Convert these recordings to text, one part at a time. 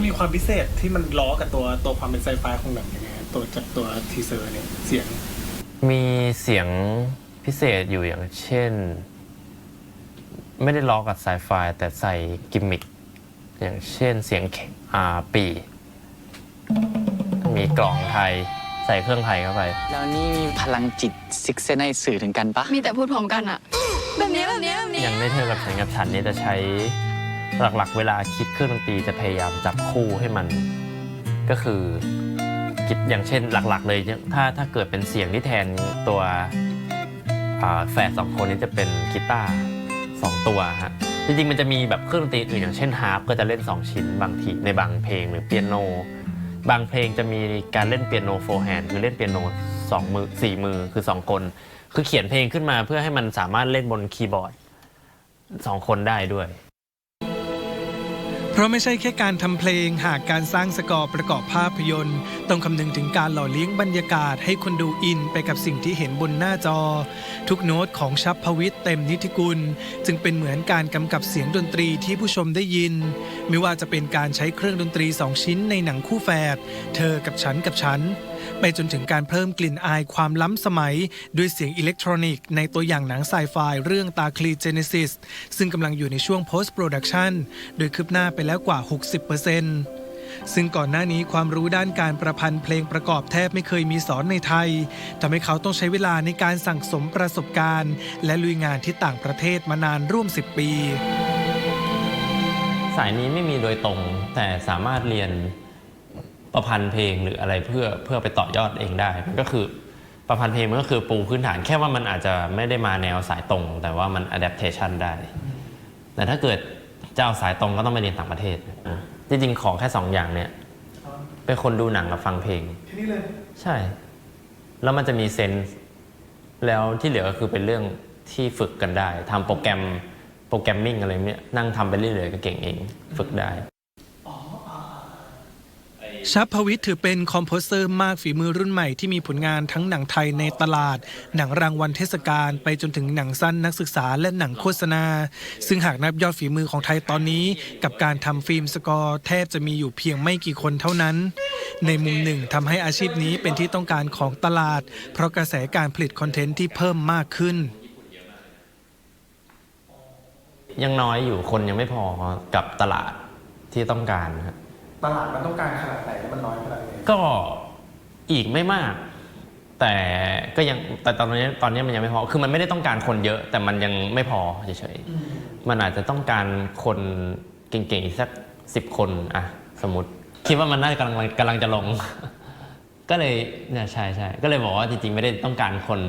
มันมีความพิเศษที่มันล้อกับตัวตัวความเป็นไซไฟของหนังยังไงฮะตัวจากตัวทีเซอร์เนี่ยเสียง มีเสียงพิเศษอยู่อย่างเช่น ไม่ได้ล้อกับไซไฟแต่ใส่กิมมิคอย่างเช่นเสียงอ่าปี มีกล่องไทยใส่เครื่องไทยเข้าไป แล้วนี่มีพลังจิตซิกเซนให้สื่อถึงกันปะมีแต่พูดพร้อมกันอะแบบนี้แบบนี้แบบนี้ อย่างในเธอกับฉันกับฉันเนี่ยจะใช้ หลักๆ เวลาคิดเครื่องดนตรีจะพยายามจับคู่ให้มัน ก็คือคิดอย่างเช่นหลักๆ เลยถ้าถ้าเกิดเป็นเสียงที่แทนตัวแฝดสองคนนี้จะเป็นกีตาร์สองตัวฮะจริงๆมันจะมีแบบเครื่องดนตรีอื่นอย่างเช่นฮาร์ปก็จะเล่น 2 ชิ้นบางทีในบางเพลงหรือเปียโน บางเพลงจะมีการเล่นเปียโนโฟร์แฮนด์คือเล่นเปียโนสองมือสี่มือคือสองคน คือเขียนเพลงขึ้นมาเพื่อให้มันสามารถเล่นบนคีย์บอร์ดสองคนได้ด้วย ราะไม่ใช่แค่การทำเพลงหากการสร้างสกอร์ประกอบภาพยนตร์ ต้องคำนึงถึงการหล่อเลี้ยงบรรยากาศให้คนดูอินไปกับสิ่งที่เห็นบนหน้าจอ ทุกโน้ตของชัพพวิทย์เต็มนิติกุล จึงเป็นเหมือนการกำกับเสียงดนตรีที่ผู้ชมได้ยิน ไม่ว่าจะเป็นการใช้เครื่องดนตรีสองชิ้นในหนังคู่แฝดเธอกับฉันกับฉันไปจนถึงการเพิ่มกลิ่นอายความล้ำสมัย ด้วยเสียงอิเล็กทรอนิกส์ในตัวอย่างหนังไซไฟเรื่องตาคลีเจเนซิสซึ่งกำลังอยู่ในช่วง post production โดยคืบหน้าไปแล้วกว่า 60%ซึ่งก่อนหน้านี้ความรู้ด้านการประพันธ์เพลงประกอบแทบไม่เคยมีสอนในไทยทำให้เขาต้องใช้เวลาในการสั่งสมประสบการณ์ และลุยงานที่ต่างประเทศมานานร่วม 10 ปี สายนี้ไม่มีโดยตรงแต่สามารถเรียน ประพันธ์เพลงหรืออะไรเพื่อเพื่อไปต่อยอดเองได้มันก็คือประพันธ์เพลงมันก็คือปูพื้นฐานแค่ว่ามันอาจจะไม่ได้มาแนวสายตรง แต่ว่ามัน adaptation ได้ แต่ถ้าเกิดจะเอาสายตรงก็ต้องไปเรียนต่างประเทศอะจริงๆของแค่สองอย่างเนี่ยเป็นคนดูหนังกับฟังเพลงที่นี่เลยใช่ แล้วมันจะมีเซนส์แล้วที่เหลือก็คือเป็นเรื่องที่ฝึกกันได้ทำโปรแกรมโปรแกรมมิ่งอะไรเนี่ยนั่งทำไปเรื่อยๆก็เก่งเอง ฝึกได้ ชัพพวิทย์ถือเป็นคอมโพเซอร์มากฝีมือรุ่นใหม่ที่มีผลงานทั้งหนังไทยในตลาด หนังรางวัลเทศกาลไปจนถึงหนังสั้นนักศึกษาและหนังโฆษณา ซึ่งหากนับยอดฝีมือของไทยตอนนี้ กับการทำฟิล์มสกอร์แทบจะมีอยู่เพียงไม่กี่คนเท่านั้น ในมุมหนึ่งทำให้อาชีพนี้เป็นที่ต้องการของตลาด เพราะกระแสการผลิตคอนเทนต์ที่เพิ่มมากขึ้นยังน้อยอยู่คนยังไม่พอกับตลาดที่ต้องการครับ ตลาดมันต้องการขนาดไหนแล้วมันน้อยขนาดไหนก็อีกไม่มาก แต่ก็ยังแต่ตอนนี้ตอนนี้มันยังไม่พอคือมันไม่ได้ต้องการคนเยอะ แต่มันยังไม่พอเฉยๆมันอาจจะต้องการคนเก่งๆอีกสักสิบคนอะสมมติคิดว่ามันน่าจะกำลังกำลังจะลง ก็เลยเนี่ยใช่ใช่ก็เลยบอกว่าจริงๆไม่ได้ต้องการคน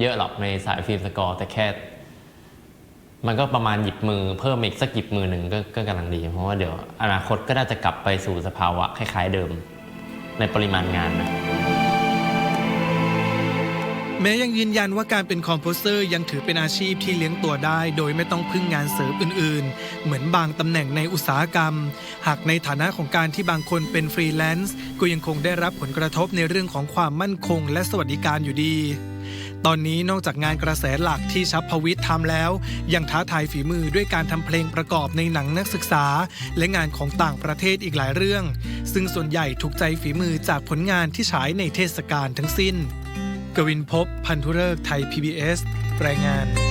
เยอะหรอกในสายฟิล์มสกอร์แต่แค่ มันก็ประมาณหยิบมือเพิ่มอีกสักหยิบมือหนึ่งก็ก็กำลังดี เพราะว่าเดี๋ยวอนาคตก็น่าจะกลับไปสู่สภาวะคล้ายๆเดิม ในปริมาณงานนะ แม้ยังยืนยันว่าการเป็นคอมโพเซอร์ยังถือเป็นอาชีพที่เลี้ยงตัวได้ โดยไม่ต้องพึ่งงานเสริมอื่น ๆ เหมือนบางตำแหน่งในอุตสาหกรรม หากในฐานะของการที่บางคนเป็นฟรีแลนซ์ก็ยังคงได้รับผลกระทบในเรื่องของความมั่นคง และสวัสดิการอยู่ดี ตอนนี้นอกจากงานกระแสหลักที่ชัพพวิทย์ทำแล้ว ยังท้าทายฝีมือด้วยการทำเพลงประกอบในหนังนักศึกษา และงานของต่างประเทศอีกหลายเรื่อง ซึ่งส่วนใหญ่ถูกใจฝีมือจากผลงานที่ฉายในเทศกาลทั้งสิ้น กวินพบพันธุเริกษ์ไทย PBS รายงาน